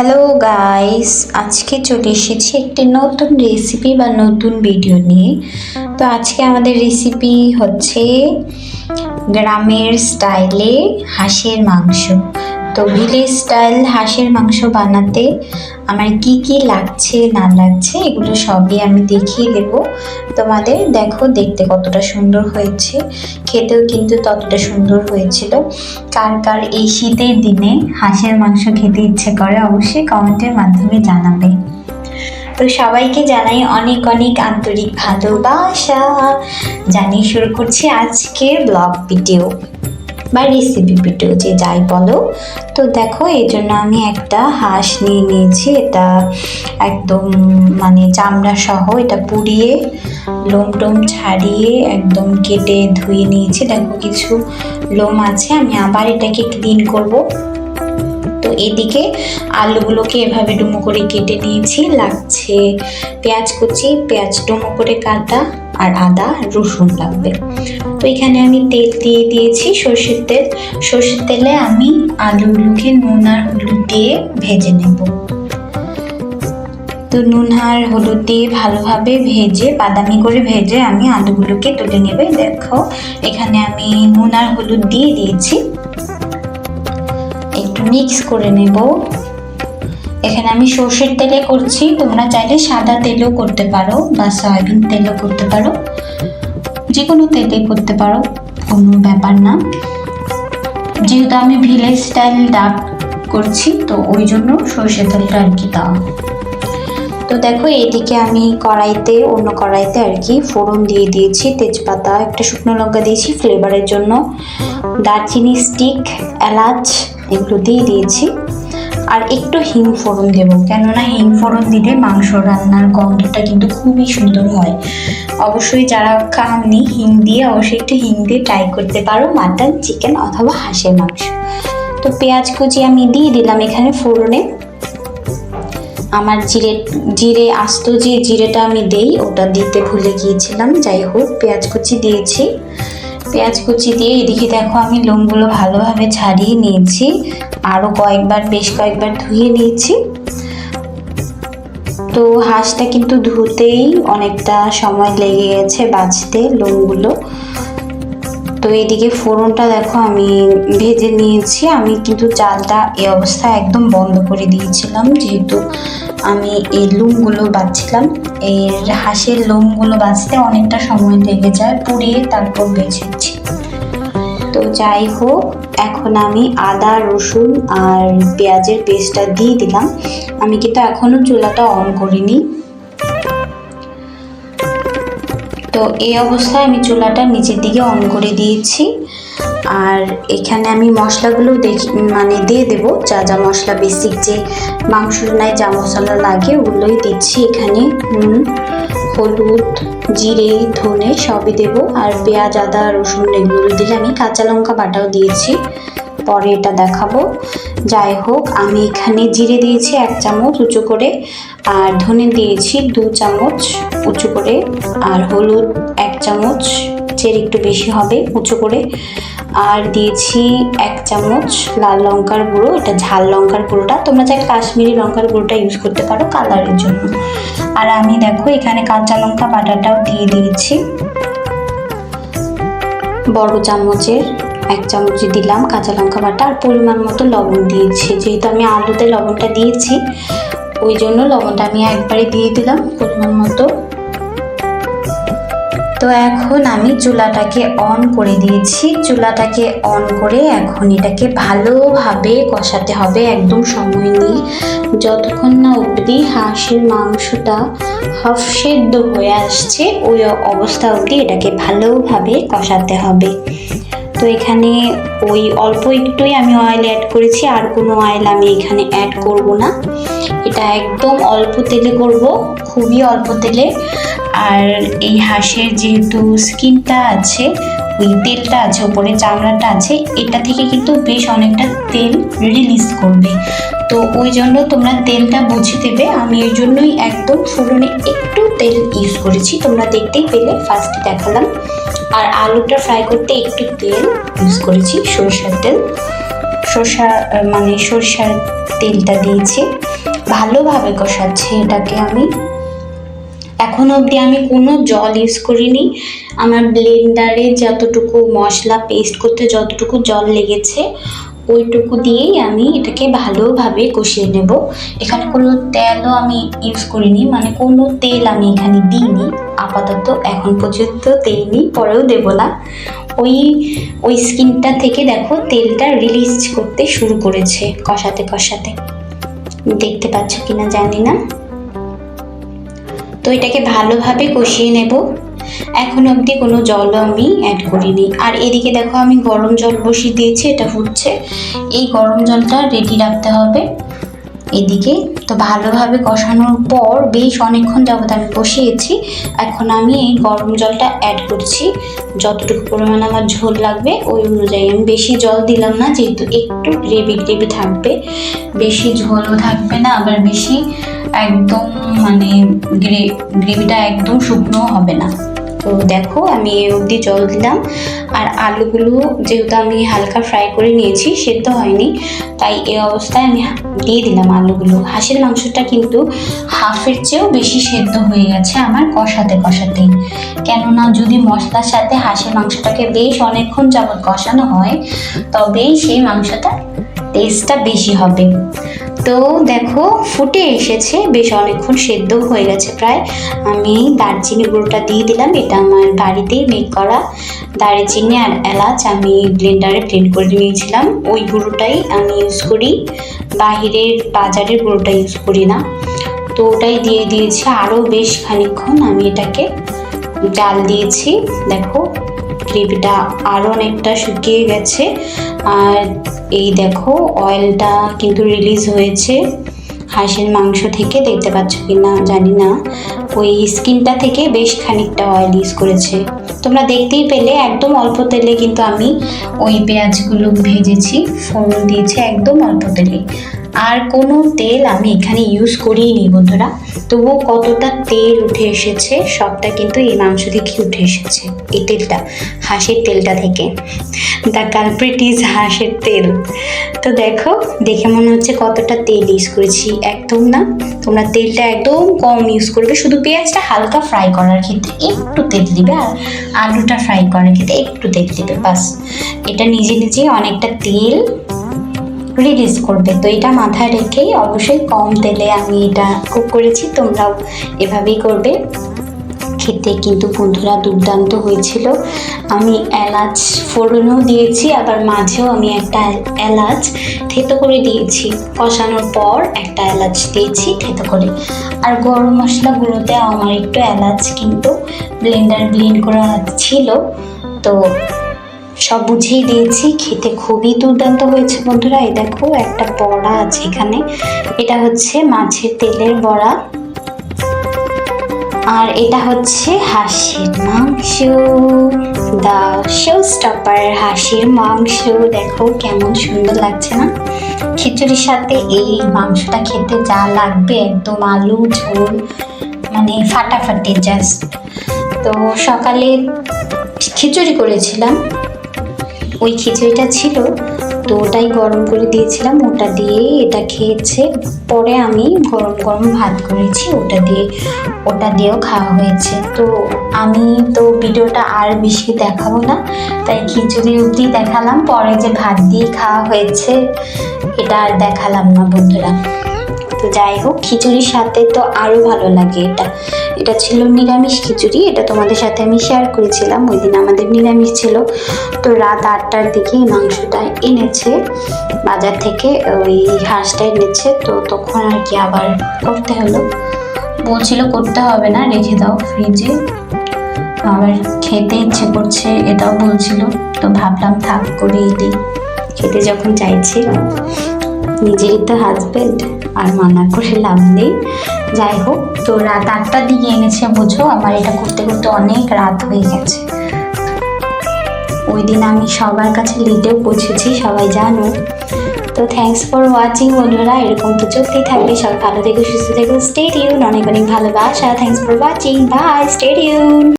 Hello guys আজকে চলে এসেছি একটি নতুন রেসিপি বা নতুন ভিডিও নিয়ে। তো আজকে আমাদের রেসিপি হচ্ছে গ্রামের স্টাইলে হাঁসের মাংস। তো ভিলেজ স্টাইল হাঁসের মাংস বানাতে আমার কি কি লাগছে, না লাগছে, এগুলো সবই আমি দেখিয়ে দেব। তোমাদের দেখো দেখতে কতটা সুন্দর হয়েছে, খেতেও কিন্তু ততটা সুন্দর হয়েছিল। কার কার এই শীতের দিনে হাঁসের মাংস খেতে ইচ্ছে করে অবশ্যই কমেন্টের মাধ্যমে জানাবে। তো সবাইকে জানাই অনেক অনেক আন্তরিক ভালোবাসা। জানিয়ে শুরু করছি আজকের ব্লগ ভিডিও বা রেসিপি ভিডিও যে যাই বলো। তো দেখো, এই জন্য আমি একটা হাঁস নিয়ে নিয়েছি। এটা একদম মানে চামড়া সহ এটা পুড়িয়ে, লোম টোম ছাড়িয়ে একদম কেটে ধুয়ে নিয়েছি। দেখো কিছু লোম আছে, আমি আবার এটাকে ক্লিন করব। তো এদিকে আলুগুলোকে এভাবে ডুমো করে কেটে নিয়েছি। লাগছে পেঁয়াজ কুচি পেঁয়াজ ডুমো করে কাটা। আর আদা, রসুন লাগবে। তো এখানে আমি তেল দিয়ে দিয়েছি সর্ষের তেল। সর্ষের তেলে আমি আলুগুলোকে নুন আর হলুদ দিয়ে ভেজে নেব। তো নুন আর হলুদ দিয়ে ভালোভাবে ভেজে, বাদামি করে ভেজে আমি আলুগুলোকে তুলে নেবে। দেখো, এখানে আমি নুন আর হলুদ দিয়ে দিয়েছি। একটু মিক্স করে নেব। এখানে আমি সর্ষের তেলে করছি। তোমরা চাইলে সাদা তেলেও করতে পারো বা সয়াবিন তেলও করতে পারো। যে কোনো তেলে করতে পারো, কোনো ব্যাপার না। যেহেতু আমি ভিলেজ স্টাইল ডাব করছি, তো ওই জন্য সর্ষের তেলটা আর কি দাও। তো দেখো, এইদিকে আমি কড়াইতে, অন্য কড়াইতে আর কি ফোড়ন দিয়ে দিয়েছি, তেজপাতা, একটা শুকনো লঙ্কা দিয়েছি ফ্লেভারের জন্য দারচিনি স্টিক এলাচ, এগুলো দিয়ে দিয়েছি। আর একটু হিং ফোড়ন দেবো। কেননা হিং ফোড়ন দিলে মাংস রান্নার গন্ধটা কিন্তু খুবই সুন্দর হয়। অবশ্যই যারা খাননি হিং দিয়ে অবশ্যই একটু হিং দিয়ে ট্রাই করতে পারো, মাটন চিকেন অথবা হাঁসের মাংস। তো পেঁয়াজ কুচি আমি দিয়ে দিলাম এখানে ফোড়নে। আমার জিরে জিরে আস্ত যে জিরেটা আমি দেই, ওটা দিতে ভুলে গিয়েছিলাম। যাই হোক, পেঁয়াজ কুচি দিয়েছি। পেঁয়াজ কুচি দিয়ে এদিকে দেখো আমি লোমগুলো ভালোভাবে ছাড়িয়ে নিয়েছি। আরও কয়েকবার, বেশ কয়েকবার ধুয়ে নিয়েছি। তো হাঁসটা কিন্তু ধুতেই অনেকটা সময় লেগে গেছে বাছতে লোমগুলো। তো এদিকে ফোড়নটা দেখো আমি ভেজে নিয়েছি। আমি কিন্তু চালটা এই অবস্থায় একদম বন্ধ করে দিয়েছিলাম, যেহেতু আমি এই লোমগুলো বাঁচছিলাম। এই হাঁসের লোমগুলো বাঁচতে অনেকটা সময় লেগে যায় পুড়িয়ে তারপর বেছেছি তো যাই হোক, এখন আমি আদা, রসুন আর পেঁয়াজের পেস্টটা দিয়ে দিলাম। আমি কিন্তু এখনও চুলাটা অন করিনি। তো এই অবস্থায় আমি চুলাটা নিচের দিকে অন করে দিয়েছি। আর এখানে আমি মশলাগুলো দেখি মানে দিয়ে দেব, যা যা মশলা বেসিক যে মাংস নাই যা মশলা লাগে ওগুলোই দিচ্ছি। এখানে নুন, হলুদ, জিরে, ধনে সবই দেব। আর পেঁয়াজ, আদা, রসুন এগুলো দিলে আমি কাঁচা লঙ্কা বাটাও দিয়েছি। পরে এটা দেখাবো। যাই হোক, আমি এখানে জিরে দিয়েছি এক চামচ উঁচু করে, আর ধনে দিয়েছি দু চামচ উঁচু করে, আর হলুদ এক চামচ, চের একটু বেশি হবে উঁচু করে, আর দিয়েছি এক চামচ লাল লঙ্কার গুঁড়ো, এটা ঝাল লঙ্কার গুঁড়োটা। তোমরা চাই কাশ্মীরি লঙ্কার গুঁড়োটা ইউজ করতে পারো কালারের জন্য। আর আমি দেখো, এখানে কাঁচা লঙ্কা বাটাটাও দিয়ে দিয়েছি। বড় চামচের এক চামচ দিলাম কাঁচা লঙ্কা বাটা আর পরিমাণ মতো লবণ দিয়েছি। যেহেতু আমি আলুতে লবণটা দিয়েছি, ওই জন্য লবণটা আমি একবারে দিয়ে দিলাম পরিমাণ মতো। তো এখন আমি চুলাটাকে অন করে দিয়েছি। চুলাটাকে অন করে এখন এটাকে ভালোভাবে কষাতে হবে একদম সময় নিয়ে। যতক্ষণ না অবধি হাঁসের মাংসটা হাফ সেদ্ধ হয়ে আসছে, ওই অবস্থা অবধি এটাকে ভালোভাবে কষাতে হবে। তো এখানে ওই অল্প একটুই আমি অয়েল অ্যাড করেছি, আর কোনো অয়েল আমি এখানে অ্যাড করব না। এটা একদম অল্প তেলে করব, খুবই অল্প তেলে। আর এই হাঁসের যেহেতু স্কিনটা আছে, ওই তেলটা আছে, ওপরে চামড়াটা আছে, এটা থেকে কিন্তু বেশ অনেকটা তেল রিলিজ করবে। তো ওই জন্য তোমরা তেলটা বুঝে দেবে, আমি ওই জন্যই একদম ফোড়নে একটু তেল ইউজ করেছি, তোমরা দেখতেই পেলে ফার্স্টে দেখালাম। আর আলুটা ফ্রাই করতে একটু তেল ইউজ করেছি, সরষের তেল। সরষা মানে সরষার তেলটা দিয়েছি। ভালোভাবে কষাচ্ছি এটাকে আমি। এখন অবধি আমি কোনো জল ইউজ করিনি। আমার ব্লেন্ডারে যতটুকু মশলা পেস্ট করতে যতটুকু জল লেগেছে ওইটুকু দিয়েই আমি এটাকে ভালোভাবে কষিয়ে নেব। এখানে কোনো তেলও আমি ইউজ করিনি মানে কোনো তেল আমি এখানে দিইনি। আপাতত এখন পর্যন্ত তেল নিই, পরেও দেব না। ওই ওই স্কিনটা থেকে দেখো তেলটা রিলিজ করতে শুরু করেছে, কষাতে কষাতে। দেখতে পাচ্ছ কিনা জানি না। তো এটাকে ভালোভাবে কষিয়ে নেব। এখন অবধি কোনো জলও আমি অ্যাড করিনি। আর এদিকে দেখো আমি গরম জল বসিয়ে দিয়েছি, এটা ফুটছে। এই গরম জলটা রেডি রাখতে হবে। এদিকে তো ভালোভাবে কষানোর পর বেশ অনেকক্ষণ যাবত আমি বসিয়েছি। এখন আমি এই গরম জলটা অ্যাড করছি। যতটুকু পরিমাণ আমার ঝোল লাগবে, ওই অনুযায়ী। আমি বেশি জল দিলাম না, যেহেতু একটু গ্রেভি গ্রেভি থাকবে। বেশি ঝোলও থাকবে না, আবার বেশি একদম মানে গ্রে গ্রেভিটা একদম শুকনো হবে না। তো দেখো, আমি এই অবধি জল দিলাম। আর আলুগুলো যেহেতু আমি হালকা ফ্রাই করে নিয়েছি, সেদ্ধ হয়নি, তাই এই অবস্থায় আমি দিয়ে দিলাম আলুগুলো। হাঁসের মাংসটা কিন্তু হাফের চেয়েও বেশি সেদ্ধ হয়ে গেছে আমার কষাতে কষাতে। কেননা যদি মশলার সাথে হাঁসের মাংসটাকে বেশ অনেকক্ষণ যাবৎ কষানো হয়, তবেই সেই মাংসটা টেস্টটা বেশি হবে। তো দেখো, ফুটে এসেছে। বেশ অনেকক্ষণ সেদ্ধ হয়ে গেছে প্রায়। আমি দারচিনি গুঁড়োটা দিয়ে দিলাম। এটা আমার বাড়িতেই মেক করা দারচিনি আর এলাচ আমি ব্লেন্ডারে ব্লেন্ড করে নিয়েছিলাম। ওই গুঁড়োটাই আমি ইউজ করি। বাহিরের বাজারের গুঁড়োটা ইউজ করি না। তো ওটাই দিয়ে দিয়েছি। আরও বেশ খানিকক্ষণ আমি এটাকে জাল দিয়েছি। দেখো, গ্রেভিটা আরও অনেকটা শুকিয়ে গেছে। আর এই দেখো অয়েলটা কিন্তু রিলিজ হয়েছে। হাঁসের মাংস থেকে দেখতে পাচ্ছ কি না জানি না। ওই স্কিনটা থেকে বেশ খানিকটা অয়েল ইউজ করেছে। তোমরা দেখতেই পেলে, একদম অল্প তেলে কিন্তু আমি ওই পেঁয়াজগুলো ভেজেছি, ফোড়ন দিয়েছি একদম অল্প তেলে আর কোনো তেল আমি এখানে ইউজ করিনি বন্ধুরা। তবুও কতটা তেল উঠে এসেছে, সবটা কিন্তু এই মাংস থেকে উঠে এসেছে, এই তেলটা, হাঁসের তেলটা থেকে। দ্য কালপ্রিট ইজ হাঁসের তেল। তো দেখো, দেখে মনে হচ্ছে কতটা তেল ইউজ করেছি। একদম না, তোমরা তেলটা একদম কম ইউজ করবে, শুধু পেঁয়াজটা হালকা ফ্রাই করার ক্ষেত্রে একটু তেল দিবে আর আলুটা ফ্রাই করার ক্ষেত্রে একটু তেল দিবে, বাস। এটা নিজে নিজে অনেকটা তেল রিলিজ করবে। তো এটা মাথায় রেখেই অবশ্যই কম তেলে আমি এটা কুক করেছি। তোমরাও এভাবেই করবে। খেতে কিন্তু বন্ধুরা দুর্দান্ত হয়েছিল। আমি এলাচ ফোড়নও দিয়েছি, আবার মাঝেও আমি একটা এলাচ থেতো করে দিয়েছি। কষানোর পর একটা এলাচ দিয়েছি থেতো করে। আর গরম মশলাগুলোতে আমার একটু এলাচ কিন্তু ব্লেন্ডার ব্লেন্ড করা ছিল। তো সব বুঝিয়ে দিয়েছি, খেতে খুবই দুর্দান্ত হয়েছে বন্ধুরা। এই দেখো, একটা বড়া আছে এখানে। এটা হচ্ছে মাছের তেলের বড়া। আর এটা হচ্ছে হাঁসের মাংস। দা শো স্টপার হাঁসের মাংস। দেখো কেমন সুন্দর লাগছে না? খিচুড়ির সাথে এই মাংসটা খেতে যা লাগবে, একদম আলু, ঝোল মানে ফাটাফাটি জাস্ট তো সকালে খিচুড়ি করেছিলাম। ওই খিচুড়িটা ছিল, তো ওটাই গরম করে দিয়েছিলাম। ওটা দিয়ে এটা খেয়েছে। পরে আমি গরম গরম ভাত করেছি, ওটা দিয়ে, ওটা দিয়েও খাওয়া হয়েছে। তো আমি তো ভিডিওটা আর বেশি দেখাবো না, তাই খিচুড়ি অবধি দেখালাম। পরে যে ভাত দিয়ে খাওয়া হয়েছে, এটা আর দেখালাম না বন্ধুরা। তো যাই হোক, খিচুড়ির সাথে তো আরও ভালো লাগে এটা। এটা ছিল নিরামিষ খিচুড়ি, এটা তোমাদের সাথে আমি শেয়ার করেছিলাম। ওই দিন আমাদের নিরামিষ ছিল। তো রাত আটটার দিকে মাংসটা এনেছে, বাজার থেকে ওই হাঁসটা এনেছে। তো তখন আর কি আবার করতে হলো। বলছিল করতে হবে না, রেখে দাও ফ্রিজে আবার খেতে ইচ্ছে করছে, এটাও বলছিল। তো ভাবলাম থাক করেই দিই। খেতে যখন চাইছি। নিজেরই তো হাজবেন্ড আর মানা করে লাভ নেই। যাই হোক, তো রাত আটটার দিকে এনেছে, বোঝো? আমার এটা করতে করতে অনেক রাত হয়ে গেছে। ওই দিন আমি সবার কাছে লিডেও পৌঁছেছি, সবাই জানো। তো থ্যাংকস ফর ওয়াচিং বন্ধুরা, এরকম তো চলতেই থাকবে। সব ভালো থেকো, সুস্থ থেকো স্টে টিউন অনেক অনেক ভালোবাসা। Thanks for watching bye stay tune